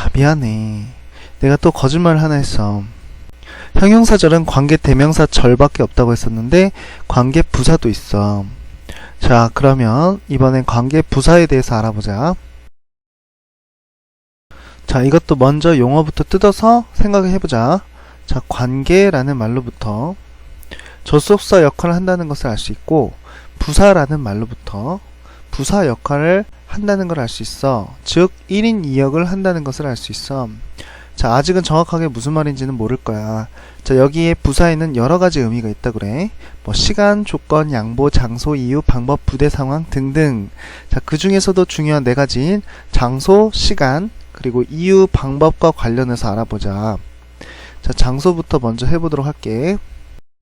아, 미안해. 내가 또 거짓말 하나 했어. 형용사절은 관계 대명사 절밖에 없다고 했었는데 관계 부사도 있어. 자, 그러면 이번엔 관계 부사에 대해서 알아보자. 자, 이것도 먼저 용어부터 뜯어서 생각해 보자. 자, 관계라는 말로부터 접속사 역할을 한다는 것을 알 수 있고 부사라는 말로부터 부사 역할을 한다는 걸 알 수 있어. 즉 1인 2역을 한다는 것을 알 수 있어. 자, 아직은 정확하게 무슨 말인지는 모를 거야. 자, 여기에 부사에는 여러 가지 의미가 있다 그래. 뭐 시간, 조건, 양보, 장소, 이유, 방법, 부대 상황 등등. 자, 그 중에서도 중요한 네 가지인 장소, 시간, 그리고 이유, 방법과 관련해서 알아보자. 자, 장소부터 먼저 해보도록 할게.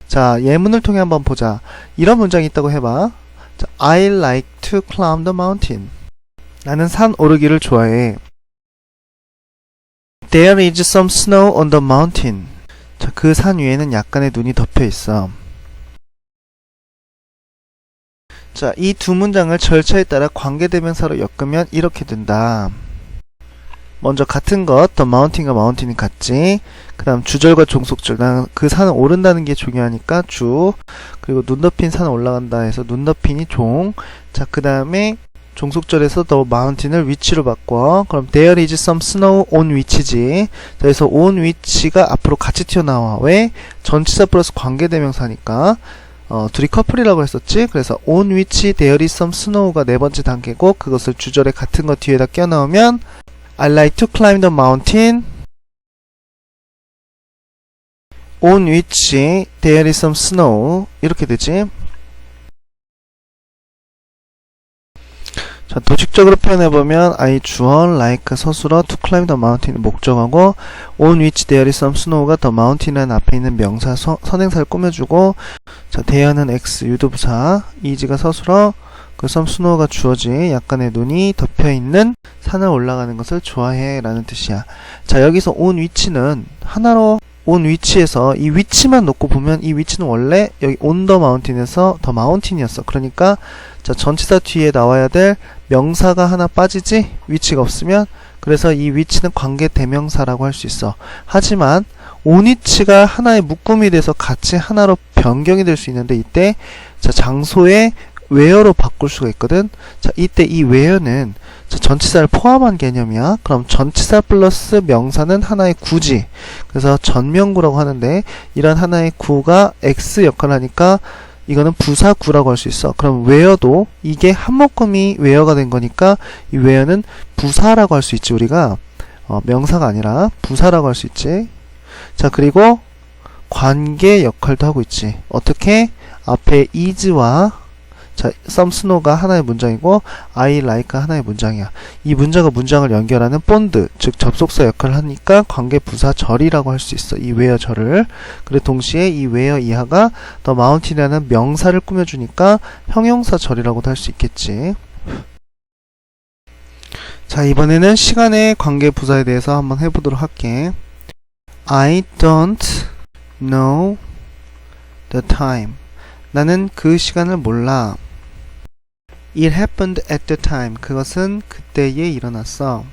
자, 예문을 통해 한번 보자. 이런 문장이 있다고 해봐. 자, I like to climb the mountain. 나는 산 오르기를 좋아해. There is some snow on the mountain. 자, 그 산 위에는 약간의 눈이 덮여 있어. 자, 이 두 문장을 절차에 따라 관계대명사로 엮으면 이렇게 된다. 먼저 같은 것, the mountain과 mountain이 같지. 그 다음 주절과 종속절. 나는 그 산을 오른다는 게 중요하니까 주. 그리고 눈 덮인 산을 올라간다 해서 눈 덮인이 종. 자, 그 다음에 종속절에서 the mountain을 위치로 바꿔. 그럼 there is some snow on 위치지. 자, 그래서 on 위치가 앞으로 같이 튀어나와. 왜? 전치사 플러스 관계대명사니까. 어, 둘이 커플이라고 했었지? 그래서 on 위치 there is some snow가 네 번째 단계고 그것을 주절에 같은 거 뒤에다 껴 넣으면 I like to climb the mountain. on which there is some snow. 이렇게 되지. 자, 도식적으로 표현해보면 I 주어 like 서술어 to climb the mountain 목적하고 on which there is some snow가 the mountain은 앞에 있는 명사 서, 선행사를 꾸며주고 자, 대연은 x 유도부사 이지가 서술어 그 some snow가 주어지 약간의 눈이 덮여있는 산을 올라가는 것을 좋아해 라는 뜻이야. 자 여기서 on 위치는 하나로 on 위치에서 이 위치만 놓고 보면 이 위치는 원래 여기 on the mountain에서 the mountain이었어. 그러니까 자 전치사 뒤에 나와야 될 명사가 하나 빠지지 위치가 없으면 그래서 이 위치는 관계 대명사라고 할 수 있어. 하지만 on 위치가 하나의 묶음이 돼서 같이 하나로 변경이 될 수 있는데 이때 자 장소의 where로 바꿀 수가 있거든. 자, 이때 이 where는 자, 전치사를 포함한 개념이야. 그럼 전치사 플러스 명사는 하나의 구지. 그래서 전명구라고 하는데 이런 하나의 구가 x 역할을 하니까 이거는 부사구라고 할 수 있어. 그럼 where도 이게 한 묶음이 where가 된 거니까 이 where는 부사라고 할 수 있지 우리가 어, 명사가 아니라 부사라고 할 수 있지. 자 그리고 관계 역할도 하고 있지. 어떻게 앞에 is와 자, snow가 하나의 문장이고 I like 하나의 문장이야. 이 문장과 문장을 연결하는 본드, 즉 접속사 역할을 하니까 관계 부사 절이라고 할 수 있어. 이 where 절을. 그리고 동시에 이 where 이하가 the mountain이라는 명사를 꾸며주니까 형용사 절이라고도 할 수 있겠지. 자, 이번에는 시간의 관계 부사에 대해서 한번 해보도록 할게. I don't know the time. 나는 그 시간을 몰라. It happened at the time. 그것은 그때에 일어났어.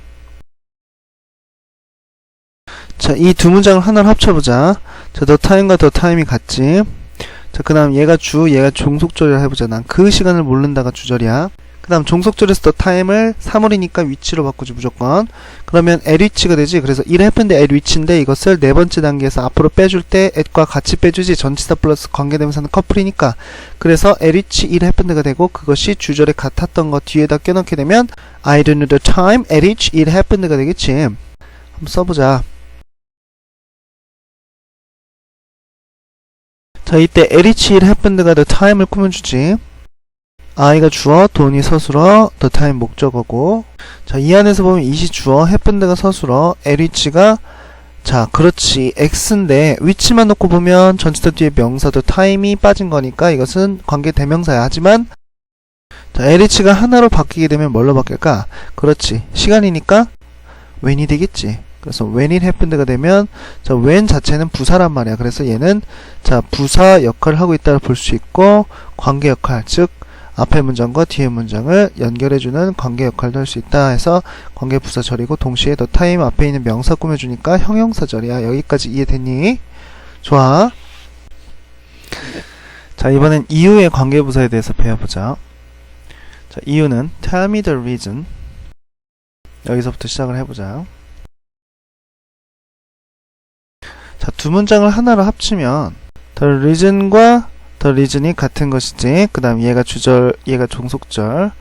자, 이 두 문장을 하나로 합쳐보자. 자, the time과 the time이 같지. 자, 그 다음 얘가 주, 얘가 종속절이라 해보자. 난 그 시간을 모른다가 주절이야. 그 다음 종속절에서 the time을 사물이니까 위치로 바꾸지 무조건. 그러면 at which가 되지. 그래서 it happened at which인데 이것을 네 번째 단계에서 앞으로 빼줄 때 at과 같이 빼주지. 전치사 플러스 관계대명사는 커플이니까. 그래서 at which it happened가 되고 그것이 주절에 같았던 거 뒤에다 껴넣게 되면 I don't know the time at which it happened가 되겠지. 한번 써보자. 자 이때 at which it happened가 the time을 꾸며주지. I가 주어, 돈이 서술어, the 목적어고 자, 이 안에서 보면 it이 주어, happened가 서술어, LH가 자, 그렇지. X인데 위치만 놓고 보면 전치사 뒤에 명사 the time이 빠진 거니까 이것은 관계 대명사야. 하지만 자, LH가 하나로 바뀌게 되면 뭘로 바뀔까? 그렇지. 시간이니까 when이 되겠지. 그래서 when it happened가 되면 자, when 자체는 부사란 말이야. 그래서 얘는 자, 부사 역할을 하고 있다고 볼 수 있고 관계 역할, 즉 앞에 문장과 뒤에 문장을 연결해주는 관계 역할도 할 수 있다 해서 관계 부사 절이고 동시에 the time 앞에 있는 명사 꾸며주니까 형용사 절이야. 여기까지 이해됐니? 좋아. 자, 이번엔 이유의 관계 부사에 대해서 배워보자. 자, 이유는 tell me the reason. 여기서부터 시작을 해보자. 자, 두 문장을 하나로 합치면 the reason과 the reason이 같은 것이지. 그 다음 얘가 주절, 얘가 종속절.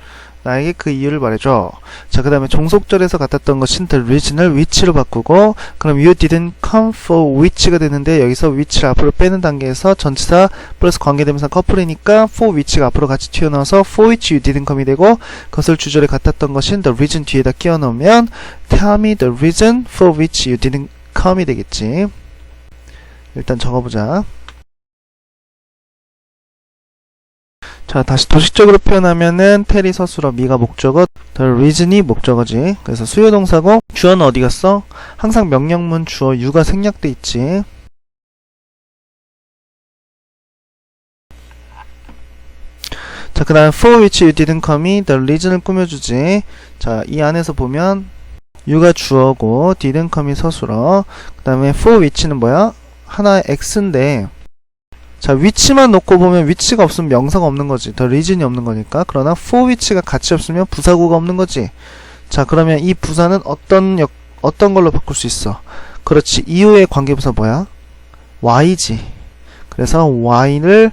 나에게 그 이유를 말해줘. 자, 그 다음에 종속절에서 같았던 것인 the reason을 which로 바꾸고, 그럼 you didn't come for which가 되는데, 여기서 which를 앞으로 빼는 단계에서 전치사 플러스 관계대명사 커플이니까 for which가 앞으로 같이 튀어나와서 for which you didn't come이 되고, 그것을 주절에 같았던 것인 the reason 뒤에다 끼워 넣으면 tell me the reason for which you didn't come이 되겠지. 일단 적어보자. 자, 다시 도식적으로 표현하면은 테리 서술어 미가 목적어, the reason이 목적어지. 그래서 수요 동사고 주어는 어디 갔어? 항상 명령문 주어 유가 생략돼 있지. 자, 그 다음 for which you didn't come이 the reason을 꾸며주지. 자, 이 안에서 보면 유가 주어고 didn't come이 서술어. 그 다음에 for which는 뭐야? 하나의 x인데 자 위치만 놓고 보면 위치가 없으면 명사가 없는 거지. 더 리즌이 없는 거니까. 그러나 for 위치가 같이 없으면 부사구가 없는 거지. 자 그러면 이 부사는 어떤 역 어떤 걸로 바꿀 수 있어? 그렇지. 이후의 관계부사 뭐야? y지. 그래서 y를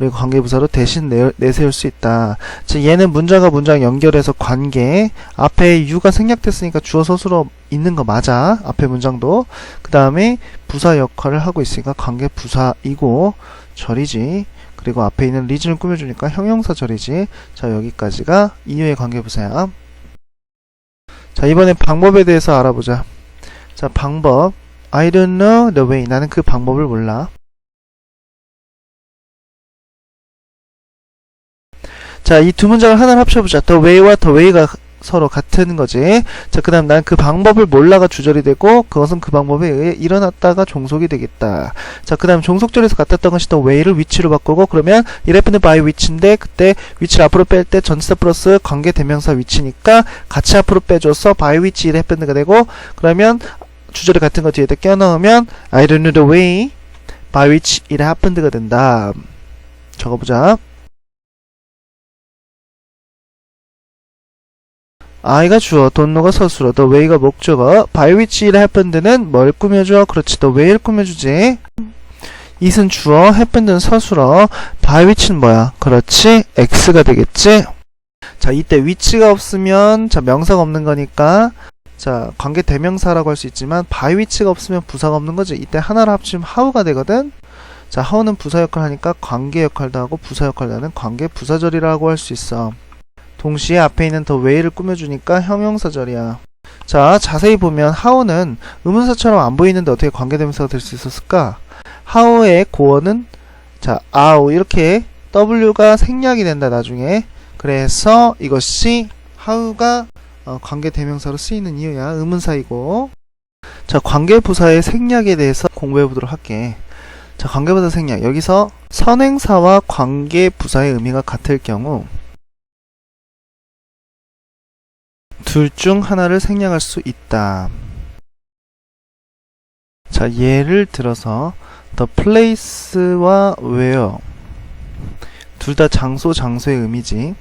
우리가 관계부사로 대신 내, 내세울 수 있다. 자 얘는 문장과 문장 연결해서 관계 앞에 유가 생략됐으니까 주어 서술어 있는 거 맞아 앞에 문장도 그 다음에 부사 역할을 하고 있으니까 관계 부사이고 절이지. 그리고 앞에 있는 리즌을 꾸며주니까 형용사 절이지. 자, 여기까지가 이유의 관계 부사야. 자, 이번엔 방법에 대해서 알아보자. 자, 방법. I don't know the way. 나는 그 방법을 몰라. 자, 이 두 문장을 하나로 합쳐보자. the way와 the way가 서로 같은 거지. 자, 그 다음 난 그 방법을 몰라가 주절이 되고, 그것은 그 방법에 의해 일어났다가 종속이 되겠다. 자, 그 다음 종속절에서 같았던 것이 더 way를 위치로 바꾸고, 그러면 happened by which인데, 그때 위치를 앞으로 뺄 때 전치사 플러스 관계 대명사 위치니까 같이 앞으로 빼줘서 by it happened가 되고, 그러면 주절이 같은 거 뒤에다 껴 넣으면 I don't know the way by which it happened가 된다. 적어보자. I가 주어, 돈노가 서술어, the way가 목적어, by which it happened는 뭘 꾸며줘? 그렇지, the way를 꾸며주지. it은 주어, happened는 서술어, by which는 뭐야? 그렇지, x가 되겠지. 자, 이때 which가 없으면, 자, 명사가 없는 거니까, 자, 관계 대명사라고 할 수 있지만, by which가 없으면 부사가 없는 거지. 이때 하나를 합치면 how가 되거든? 자, how는 부사 역할을 하니까 관계 역할도 하고 부사 역할도 하는 관계 부사절이라고 할 수 있어. 동시에 앞에 있는 더 way를 꾸며주니까 형용사절이야. 자, 자세히 보면 how는 의문사처럼 안 보이는데 어떻게 관계대명사가 될 수 있었을까? how의 고어는 자, 아우 이렇게 w가 생략이 된다 나중에. 그래서 이것이 how가 어, 관계대명사로 쓰이는 이유야. 의문사이고. 자, 관계부사의 생략에 대해서 공부해 보도록 할게. 자, 관계부사 생략. 여기서 선행사와 관계부사의 의미가 같을 경우 둘 중 하나를 생략할 수 있다. 자, 예를 들어서 the place와 where 둘 다 장소 장소의 의미지.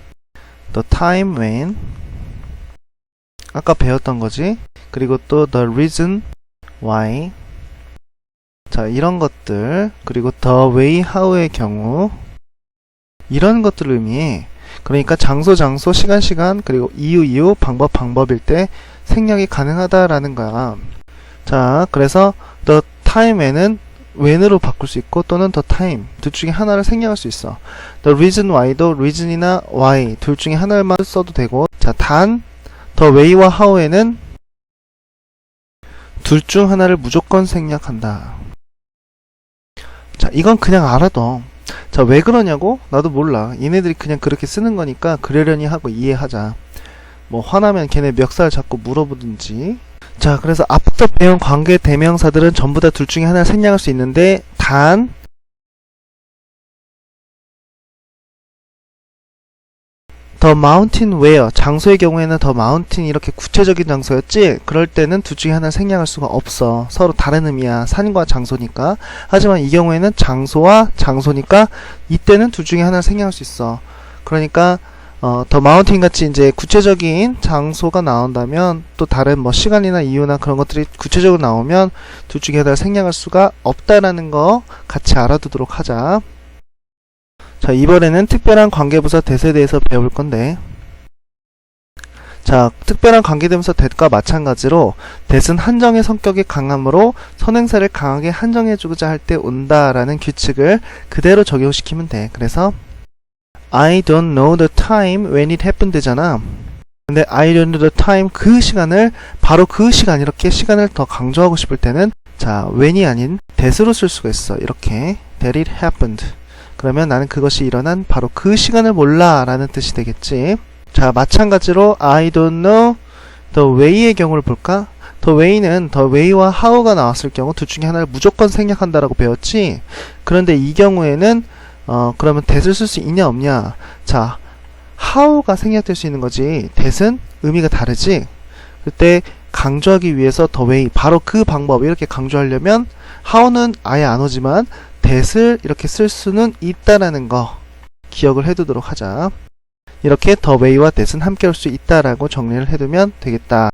the time when 아까 배웠던 거지. 그리고 또 the reason why 자, 이런 것들 그리고 the way how의 경우 이런 것들을 의미해. 그러니까 장소 장소 시간 시간 그리고 이유 이유 방법 방법일 때 생략이 가능하다라는 거야. 자, 그래서 the time에는 when으로 바꿀 수 있고 또는 the time 둘 중에 하나를 생략할 수 있어. the reason why도 reason이나 why 둘 중에 하나만 써도 되고 자, 단 the way와 how에는 둘 중 하나를 무조건 생략한다. 자, 이건 그냥 알아도 자, 왜 그러냐고? 나도 몰라. 얘네들이 그냥 그렇게 쓰는 거니까 그러려니 하고 이해하자. 뭐 화나면 걔네 멱살 잡고 물어보든지. 자, 그래서 앞서 배운 관계 대명사들은 전부 다 둘 중에 하나를 생략할 수 있는데 단 the mountain where 장소의 경우에는 the mountain 이렇게 구체적인 장소였지? 그럴 때는 둘 중에 하나를 생략할 수가 없어. 서로 다른 의미야. 산과 장소니까. 하지만 이 경우에는 장소와 장소니까 이때는 둘 중에 하나를 생략할 수 있어. 그러니까 어, 더 마운틴 같이 이제 구체적인 장소가 나온다면 또 다른 뭐 시간이나 이유나 그런 것들이 구체적으로 나오면 둘 중에 하나를 생략할 수가 없다라는 거 같이 알아두도록 하자. 자, 이번에는 특별한 관계부사 대세에 대해서 배울 건데. 자, 특별한 관계대명사 대과 마찬가지로 대은 한정의 성격이 강함으로 선행사를 강하게 한정해주고자 할 때 온다라는 규칙을 그대로 적용시키면 돼. 그래서 I don't know the time when it happened 되잖아. 근데 I don't know the time 그 시간을 바로 그 시간 이렇게 시간을 더 강조하고 싶을 때는 자 when이 아닌 that으로 쓸 수가 있어. 이렇게 that it happened. 그러면 나는 그것이 일어난 바로 그 시간을 몰라 라는 뜻이 되겠지. 자 마찬가지로 I don't know the way의 경우를 볼까? the way는 the way와 how가 나왔을 경우 둘 중에 하나를 무조건 생략한다라고 배웠지. 그런데 이 경우에는 어, 그러면 that을 쓸 수 있냐 없냐? 자, how가 생략될 수 있는 거지. that은 의미가 다르지. 그때 강조하기 위해서 the way 바로 그 방법 이렇게 강조하려면 how는 아예 안 오지만 that을 이렇게 쓸 수는 있다라는 거 기억을 해두도록 하자. 이렇게 the way와 that은 함께 올 수 있다라고 정리를 해두면 되겠다.